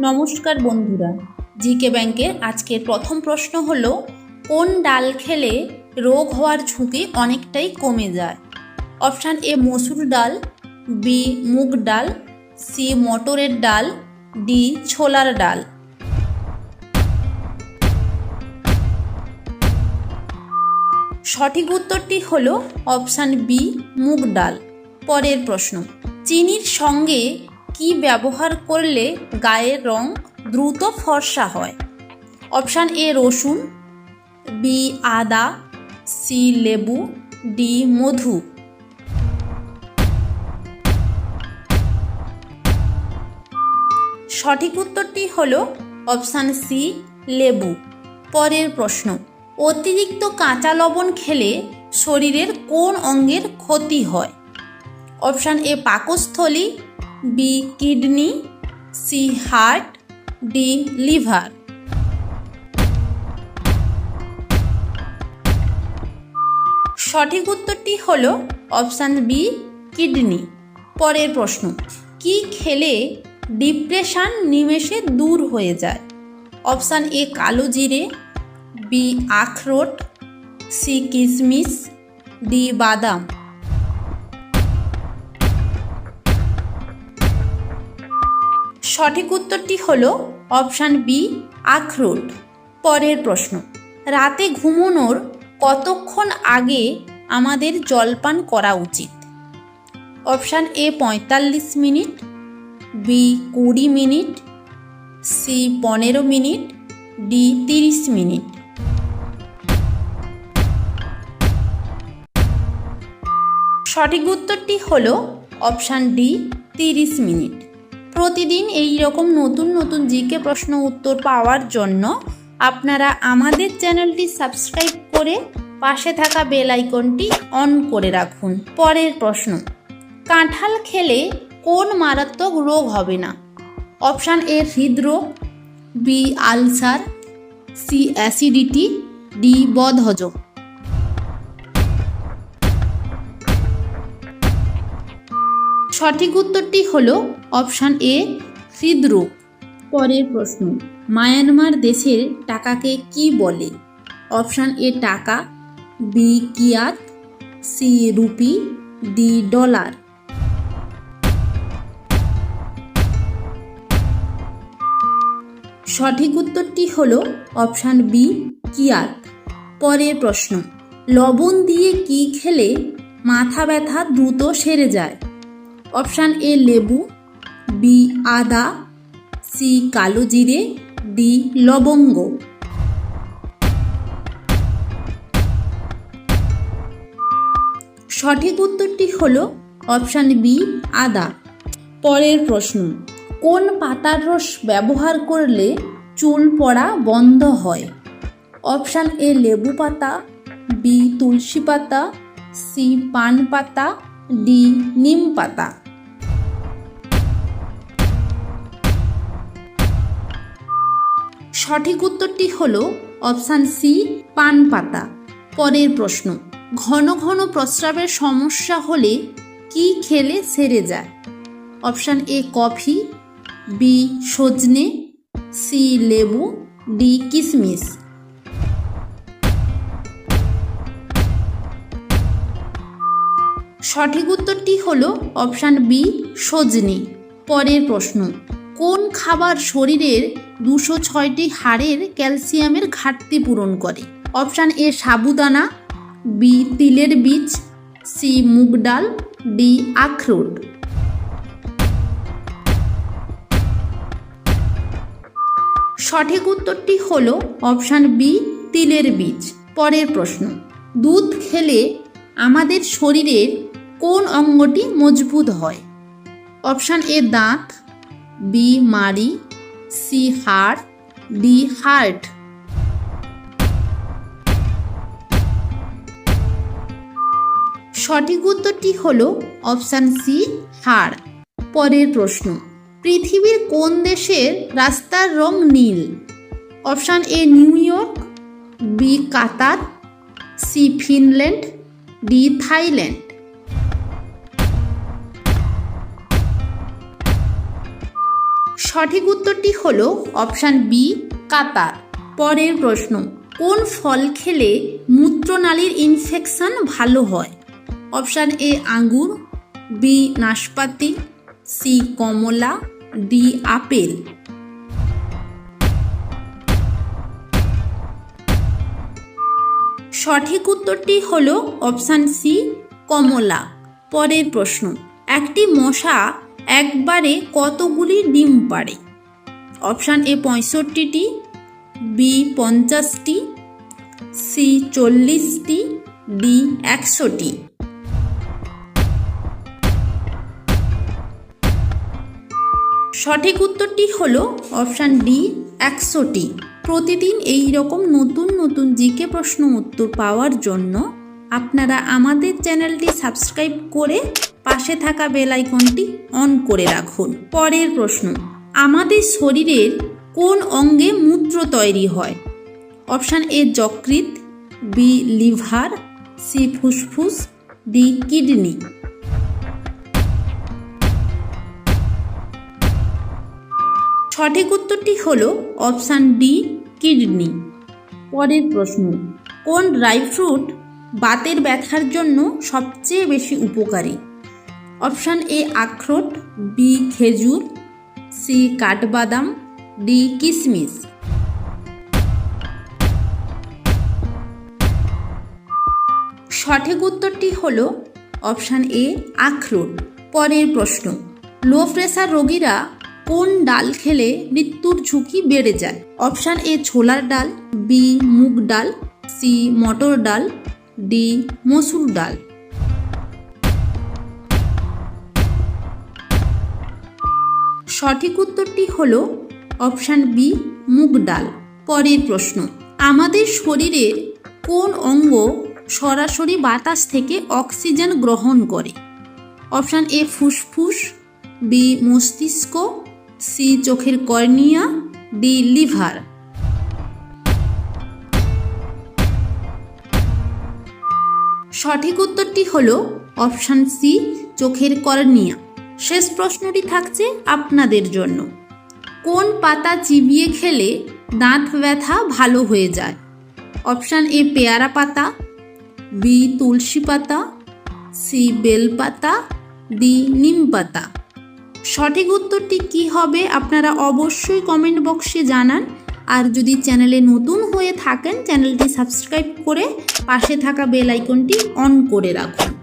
নমস্কার বন্ধুরা, জিকে ব্যাংকের আজকের প্রথম প্রশ্ন হলো, কোন ডাল খেলে রোগ হওয়ার ঝুঁকি অনেকটাই কমে যায়? অপশান এ মসুর ডাল, বি মুগ ডাল, সি মটরের ডাল, ডি ছোলার ডাল। সঠিক উত্তরটি হলো অপশান বি মুগ ডাল। পরের প্রশ্ন, চিনির সঙ্গে কি ব্যবহার করলে গায়ের রং দ্রুত ফর্সা হয়? অপশান এ রসুন, বি আদা, সি লেবু, ডি মধু। সঠিক উত্তরটি হল অপশান সি, লেবু। পরের প্রশ্ন, অতিরিক্ত কাঁচা লবণ খেলে শরীরের কোন অঙ্গের ক্ষতি হয়? অপশান এ পাকস্থলী B kidney, C heart, D liver. সঠিক উত্তরটি হল অপশান বি, কিডনি। পরের প্রশ্ন, কি খেলে ডিপ্রেশন নিমেষে দূর হয়ে যায়? অপশান এ, কালো জিরে, বি, আখরোট, সি কিশমিশ ডি, বাদাম। সঠিক উত্তরটি হল অপশান বি, আখরোট। পরের প্রশ্ন, রাতে ঘুমানোর কতক্ষণ আগে আমাদের জলপান করা উচিত? অপশান এ, পঁয়তাল্লিশ মিনিট, বি, কুড়ি মিনিট, সি, পনেরো মিনিট, ডি, তিরিশ মিনিট। সঠিক উত্তরটি হল অপশান ডি, তিরিশ মিনিট। প্রতিদিন এই রকম নতুন নতুন জিকে প্রশ্ন উত্তর পাওয়ার জন্য আপনারা আমাদের চ্যানেলটি সাবস্ক্রাইব করে পাশে থাকা বেল আইকনটি অন করে রাখুন। পরের প্রশ্ন, কাঁঠাল খেলে কোন মারাত্মক রোগ হবে না? অপশান এ, হৃদরোগ, B, ulcer, C, acidity, D, বদহজম। সঠিক উত্তরটি হল অপশান এ, হৃদরোগ। পরের প্রশ্ন, মায়ানমার দেশের টাকাকে কি বলে? অপশান এ, টাকা, B, kyat, C, rupee, D, dollar. সঠিক উত্তরটি হল অপশান বি, কিয়াত। পরের প্রশ্ন, লবণ দিয়ে কি খেলে মাথা ব্যথা দ্রুত সেরে যায়? অপশান এ লেবু, বি আদা, সি কালো জিরে, ডি লবঙ্গ। সঠিক উত্তরটি হল অপশান বি আদা। পরের প্রশ্ন, কোন পাতার রস ব্যবহার করলে চুল পড়া বন্ধ হয়? অপশান এ লেবু পাতা, বি তুলসী পাতা, সি পান পাতা ডি নিম পাতা। সঠিক উত্তরটি হল অপশান সি, পান পাতা। পরের প্রশ্ন, ঘন ঘন প্রস্রাবের সমস্যা হলে কি খেলে সেরে যায়? অপশান এ, কফি, বি, সজনে, সি, লেবু, ডি কিশমিশ সঠিক উত্তরটি হল অপশান বি, সজনে। পরের প্রশ্ন, কোন খাবার শরীরের দুশো ছয়টি হাড়ের ক্যালসিয়ামের ঘাটতি পূরণ করে? অপশান এ, সাবুদানা, বি, তিলের বীজ, সি, মুগ ডাল, ডি, আখরোট। সঠিক উত্তরটি হল অপশান বি, তিলের বীজ। পরের প্রশ্ন, দুধ খেলে আমাদের শরীরের কোন অঙ্গটি মজবুত হয়? অপশান এ, দাঁত, বি, মাড়ি, সি, হাড়, ডি, হার্ট। সঠিক উত্তরটি হল অপশান সি, হাড়। পরের প্রশ্ন, পৃথিবীর কোন দেশের রাস্তার রং নীল? Option A, New York, B, Qatar, C, Finland, D, Thailand. সঠিক উত্তরটি হলো অপশান বি, কাতার। পরের প্রশ্ন, কোন ফল খেলে মূত্রনালীর ইনফেকশন ভালো হয়? অপশান এ, আঙ্গুর, বি, নাশপাতি, সি, কমলা, ডি, আপেল। সঠিক উত্তরটি হলো অপশান সি, কমলা। পরের প্রশ্ন, একটি মশা একবারে কতগুলি ডিম পাড়ে? অপশান এ পঁয়ষট্টিটি, বি পঞ্চাশটি, সি চল্লিশটি, ডি একশোটি। সঠিক উত্তরটি হল অপশান ডি একশোটি। প্রতিদিন এই রকম নতুন নতুন জিকে প্রশ্ন উত্তর পাওয়ার জন্য আপনারা আমাদের চ্যানেলটি সাবস্ক্রাইব করে পাশে থাকা বেল আইকনটি অন করে রাখুন। পরের প্রশ্ন, আমাদের শরীরের কোন অঙ্গে মূত্র তৈরি হয়? অপশান এ, যকৃৎ বি লিভার সি ফুসফুস ডি কিডনি। সঠিক উত্তরটি হল অপশান ডি, কিডনি। পরের প্রশ্ন, কোন ড্রাই ফ্রুট বাতের ব্যথার জন্য সবচেয়ে বেশি উপকারী? অপশান এ আখরোট বি খেজুর সি কাঠবাদাম ডি কিশমিশ সঠিক উত্তরটি হল অপশান এ আখরোট, পরের প্রশ্ন। লো প্রেশার রোগীরা কোন ডাল খেলে মৃত্যুর ঝুঁকি বেড়ে যায়? অপশান এ ছোলার ডাল বি মুগ ডাল সি মটর ডাল ডি মসুর ডাল। সঠিক উত্তরটি হল অপশান বি, মুগ ডাল। পরের প্রশ্ন, আমাদের শরীরের কোন অঙ্গ সরাসরি বাতাস থেকে অক্সিজেন গ্রহণ করে? অপশান এ, ফুসফুস, বি, মস্তিষ্ক, সি, চোখের কর্নিয়া, ডি, লিভার। সঠিক উত্তরটি হলো অপশান সি, চোখের কর্নিয়া। শেষ প্রশ্নটি থাকছে আপনাদের জন্য। কোন পাতা চিবিয়ে খেলে দাঁত ব্যথা ভালো হয়ে যায়? অপশান এ পেয়ারা পাতা, বি তুলসী পাতা, সি বেল পাতা, ডি নিম পাতা। সঠিক উত্তরটি কি হবে আপনারা অবশ্যই কমেন্ট বক্সে জানান। আর যদি চ্যানেলে নতুন হয়ে থাকেন, চ্যানেলটি সাবস্ক্রাইব করে পাশে থাকা বেল আইকনটি অন করে রাখুন।